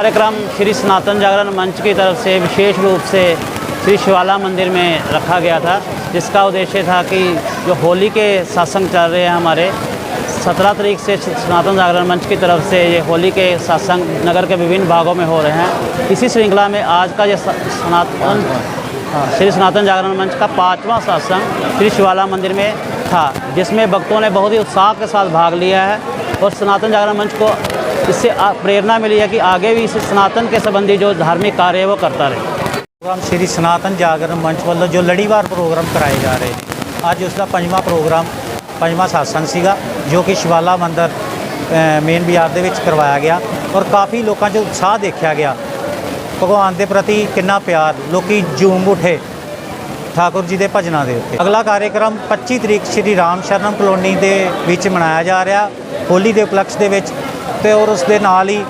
कार्यक्रम श्री सनातन जागरण मंच की तरफ़ से विशेष रूप से श्री शिवाला मंदिर में रखा गया था जिसका उद्देश्य था कि जो होली के सत्संग चल रहे हैं हमारे सत्रह तारीख से सनातन जागरण मंच की तरफ़ से ये होली के सत्संग नगर के विभिन्न भागों में हो रहे हैं। इसी श्रृंखला में आज का ये सनातन हाँ, श्री सनातन जागरण मंच का पाँचवा सत्संग श्री शिवाला मंदिर में था जिसमें भक्तों ने बहुत ही उत्साह के साथ भाग लिया है और सनातन जागरण मंच को इससे आ- प्रेरणा मिली है कि आगे भी इस सनातन के संबंधी जो धार्मिक कार्य है वो करता रहे ਪ੍ਰੋਗਰਾਮ ਸ੍ਰੀ ਸਨਾਤਨ ਜਾਗਰਣ ਮੰਚ ਵੱਲੋਂ ਜੋ ਲੜੀਵਾਰ ਪ੍ਰੋਗਰਾਮ ਕਰਾਏ ਜਾ ਰਹੇ ਨੇ ਅੱਜ ਉਸ ਦਾ ਪੰਜਵਾਂ ਪ੍ਰੋਗਰਾਮ ਪੰਜਵਾਂ satsang ਸੀਗਾ ਜੋ ਕਿ ਸ਼ਿਵਾਲਾ ਮੰਦਿਰ ਮੇਨ ਬਾਜ਼ਾਰ ਦੇ ਵਿੱਚ ਕਰਵਾਇਆ ਗਿਆ ਔਰ ਕਾਫੀ ਲੋਕਾਂ 'ਚ ਉਤਸ਼ਾਹ ਦੇਖਿਆ ਗਿਆ ਭਗਵਾਨ ਦੇ ਪ੍ਰਤੀ ਕਿੰਨਾ ਪਿਆਰ ਲੋਕੀ ਝੂਮ ਉੱਠੇ ਠਾਕੁਰ ਜੀ ਦੇ ਭਜਨਾਂ ਦੇ ਉੱਤੇ ਅਗਲਾ ਕਾਰਜਕ੍ਰਮ 25 ਤਰੀਕ ਸ਼੍ਰੀ ਰਾਮ ਸ਼ਰਨਮ ਕਲੋਨੀ ਦੇ ਵਿੱਚ ਮਨਾਇਆ ਜਾ ਰਿਹਾ ਹੋਲੀ ਦੇ ਉਪਲਕਸ਼ ਦੇ ਵਿੱਚ ਤੇ ਔਰ ਉਸ ਦੇ ਨਾਲ ਹੀ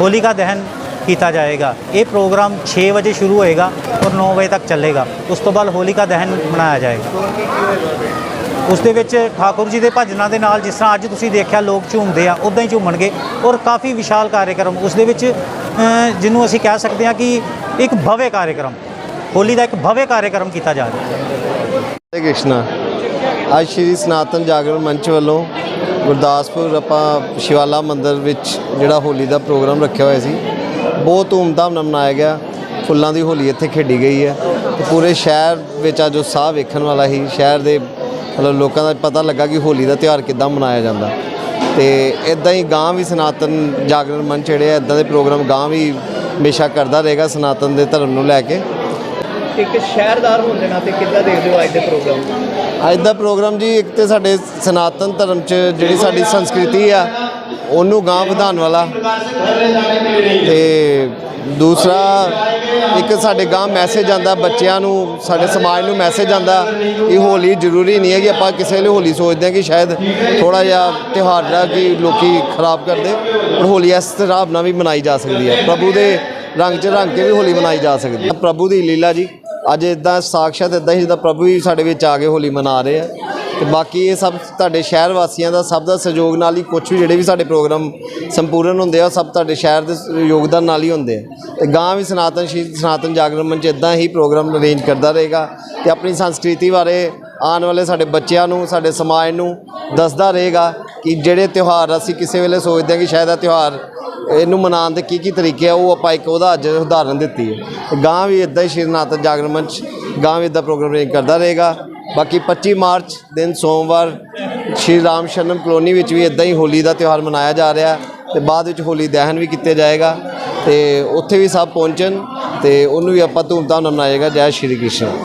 ਹੋਲਿਕਾ ਦਹਨ ਕੀਤਾ ਜਾਏਗਾ। ਇਹ ਪ੍ਰੋਗਰਾਮ 6 ਵਜੇ ਸ਼ੁਰੂ ਹੋਏਗਾ ਔਰ 9 ਵਜੇ ਤੱਕ ਚੱਲੇਗਾ। ਉਸ ਤੋਂ ਬਾਅਦ ਹੋਲਿਕਾ ਦਹਨ ਮਨਾਇਆ ਜਾਏਗਾ। ਉਸ ਦੇ ਵਿੱਚ ਠਾਕੁਰ ਜੀ ਦੇ ਭਜਨਾਂ ਦੇ ਨਾਲ ਜਿਸ ਤਰ੍ਹਾਂ ਅੱਜ ਤੁਸੀਂ ਦੇਖਿਆ ਲੋਕ ਝੂਮਦੇ ਆ ਉਦਾਂ ਹੀ ਝੂਮਣਗੇ ਔਰ ਕਾਫੀ ਵਿਸ਼ਾਲ ਕਾਰਜਕ੍ਰਮ ਉਸ ਦੇ ਵਿੱਚ ਜਿਹਨੂੰ ਅਸੀਂ ਕਹਿ ਸਕਦੇ ਹਾਂ ਕਿ ਇੱਕ ਭਵਯ ਕਾਰਜਕ੍ਰਮ ਹੋਲੀ ਦਾ ਇੱਕ ਭਵੇ ਕਾਰਜਕ੍ਰਮ ਕੀਤਾ ਜਾ ਰਿਹਾ ਹੈ। ਹਰੇ ਕ੍ਰਿਸ਼ਨਾ, ਅੱਜ ਸ਼੍ਰੀ ਸਨਾਤਨ ਜਾਗਰਣ ਮੰਚ ਵੱਲੋਂ ਗੁਰਦਾਸਪੁਰ ਆਪਾਂ ਸ਼ਿਵਾਲਾ ਮੰਦਿਰ ਵਿੱਚ ਜਿਹੜਾ ਹੋਲੀ ਦਾ ਪ੍ਰੋਗਰਾਮ ਰੱਖਿਆ ਹੋਇਆ ਸੀ, ਬਹੁਤ ਧੂਮਧਾਮ ਨਾਲ ਮਨਾਇਆ ਗਿਆ। ਫੁੱਲਾਂ ਦੀ ਹੋਲੀ ਇੱਥੇ ਖੇਡੀ ਗਈ ਹੈ ਤੇ ਪੂਰੇ ਸ਼ਹਿਰ ਵਿੱਚ ਅੱਜ ਉਤਸ਼ਾਹ ਵੇਖਣ ਵਾਲਾ ਹੀ ਸ਼ਹਿਰ ਦੇ ਮਤਲਬ ਲੋਕਾਂ ਦਾ ਪਤਾ ਲੱਗਾ ਕਿ ਹੋਲੀ ਦਾ ਤਿਉਹਾਰ ਕਿੱਦਾਂ ਮਨਾਇਆ ਜਾਂਦਾ। ਤੇ ਇਦਾਂ ਹੀ ਗਾਂ ਵੀ ਸਨਾਤਨ ਜਾਗਰਣ ਮੰਚ ਜਿਹੜੇ ਆ ਇਦਾਂ ਦੇ ਪ੍ਰੋਗਰਾਮ ਗਾਂ ਵੀ ਹਮੇਸ਼ਾ ਕਰਦਾ ਰਹੇਗਾ ਸਨਾਤਨ ਦੇ ਧਰਮ ਨੂੰ ਲੈ ਕੇ। ਇੱਕ ਸ਼ਹਿਰਦਾਰ ਹੋਣ ਦੇ ਨਾਤੇ ਕਿੱਦਾਂ ਦੇਖਦੇ ਹੋ ਅੱਜ ਦੇ ਪ੍ਰੋਗਰਾਮ? ਅੱਜ ਦਾ ਪ੍ਰੋਗਰਾਮ ਜੀ, ਇੱਕ ਤੇ ਸਾਡੇ ਸਨਾਤਨ ਧਰਮ 'ਚ ਜਿਹੜੀ ਸਾਡੀ ਸੰਸਕ੍ਰਿਤੀ ਆ, ਉਹਨੂੰ ਗਾਂ ਵਧਾਉਣ ਵਾਲਾ। ਤੇ ਦੂਸਰਾ, ਇੱਕ ਸਾਡੇ ਗਾਂ ਮੈਸੇਜ ਆਂਦਾ ਬੱਚਿਆਂ ਨੂੰ, ਸਾਡੇ ਸਮਾਜ ਨੂੰ ਮੈਸੇਜ ਆਂਦਾ ਕਿ ਹੋਲੀ ਜ਼ਰੂਰੀ ਨਹੀਂ ਹੈ ਕਿ ਆਪਾਂ ਕਿਸੇ ਵੇਲੇ ਹੋਲੀ ਸੋਚਦੇ ਹਾਂ ਕਿ ਸ਼ਾਇਦ ਥੋੜਾ ਜਿਹਾ ਤਿਉਹਾਰ ਜਿਹੜਾ ਕਿ ਲੋਕੀ ਖਰਾਬ ਕਰਦੇ, ਪਰ ਹੋਲੀ ਇਸ ਤਰ੍ਹਾਂ ਨਾਲ ਵੀ ਮਨਾਈ ਜਾ ਸਕਦੀ ਹੈ। ਪ੍ਰਭੂ ਦੇ ਰੰਗ 'ਚ ਰੰਗ ਕੇ ਵੀ ਹੋਲੀ ਮਨਾਈ ਜਾ ਸਕਦੀ ਹੈ। ਪ੍ਰਭੂ ਦੀ ਲੀਲਾ ਜੀ। ਅੱਜ ਇਦਾਂ ਸਾਖਸ਼ਾਤ ਇਦਾਂ ਹੀ ਜਿੱਦਾਂ ਪ੍ਰਭੂ ਹੀ ਸਾਡੇ ਵਿੱਚ ਆ ਕੇ ਹੋਲੀ ਮਨਾ ਰਹੇ ਆ। ਤੇ ਬਾਕੀ ਇਹ ਸਭ ਤੁਹਾਡੇ ਸ਼ਹਿਰ ਵਾਸੀਆਂ ਦਾ ਸਭ ਦਾ ਸਹਿਯੋਗ ਨਾਲ ਹੀ ਕੁਝ ਵੀ ਜਿਹੜੇ ਵੀ ਸਾਡੇ ਪ੍ਰੋਗਰਾਮ ਸੰਪੂਰਨ ਹੁੰਦੇ ਆ, ਉਹ ਸਭ ਤੁਹਾਡੇ ਸ਼ਹਿਰ ਦੇ ਯੋਗਦਾਨ ਨਾਲ ਹੀ ਹੁੰਦੇ ਆ। ਤੇ ਗਾਂ ਵੀ ਸਨਾਤਨ ਸ਼੍ਰੀ ਸਨਾਤਨ ਜਾਗਰਣ ਮੰਚ ਇਦਾਂ ਹੀ ਪ੍ਰੋਗਰਾਮ ਅਰੇਂਜ ਕਰਦਾ ਰਹੇਗਾ ਤੇ ਆਪਣੀ ਸੰਸਕ੍ਰਿਤੀ ਬਾਰੇ ਆਉਣ ਵਾਲੇ ਸਾਡੇ ਬੱਚਿਆਂ ਨੂੰ, ਸਾਡੇ ਸਮਾਜ ਨੂੰ ਦੱਸਦਾ ਰਹੇਗਾ। ਕਿ ਜਿਹੜੇ ਤਿਉਹਾਰ ਅਸੀਂ ਕਿਸੇ ਵੇਲੇ ਸੋਚਦੇ ਹਾਂ ਕਿ ਸ਼ਾਇਦ ਆ ਤਿਉਹਾਰ ਇਹਨੂੰ ਮਨਾਉਣ ਦੇ ਕੀ ਕੀ ਤਰੀਕੇ ਆ, ਉਹ ਆਪਾਂ ਇੱਕ ਉਹਦਾ ਅੱਜ ਉਦਾਹਰਨ ਦਿੱਤੀ ਹੈ। ਤੇ ਗਾਂ ਵੀ ਇਦਾਂ ਹੀ ਸ਼੍ਰੀ ਨਾਥ ਜਾਗਰਣ ਮੰਚ ਗਾਂ ਵੀ ਇਦਾਂ ਪ੍ਰੋਗਰਾਮ ਅਰੇਂਜ ਕਰਦਾ ਰਹੇਗਾ। ਬਾਕੀ 25 ਮਾਰਚ ਦਿਨ ਸੋਮਵਾਰ, ਸ਼੍ਰੀ ਰਾਮ ਸ਼ਰਨਮ ਕਲੋਨੀ ਵਿੱਚ ਵੀ ਇਦਾਂ ਹੀ ਹੋਲੀ ਦਾ ਤਿਉਹਾਰ ਮਨਾਇਆ ਜਾ ਰਿਹਾ ਤੇ ਬਾਅਦ ਵਿੱਚ ਹੋਲੀ ਦਹਨ ਵੀ ਕੀਤਾ ਜਾਏਗਾ ਤੇ ਉੱਥੇ ਵੀ ਸਭ ਪਹੁੰਚਣ ਤੇ ਉਹਨੂੰ ਵੀ ਆਪਾਂ ਧੂਮਧਾਮ ਨਾਲ ਮਨਾਏਗਾ। ਜੈ ਸ਼੍ਰੀ ਕ੍ਰਿਸ਼ਨ।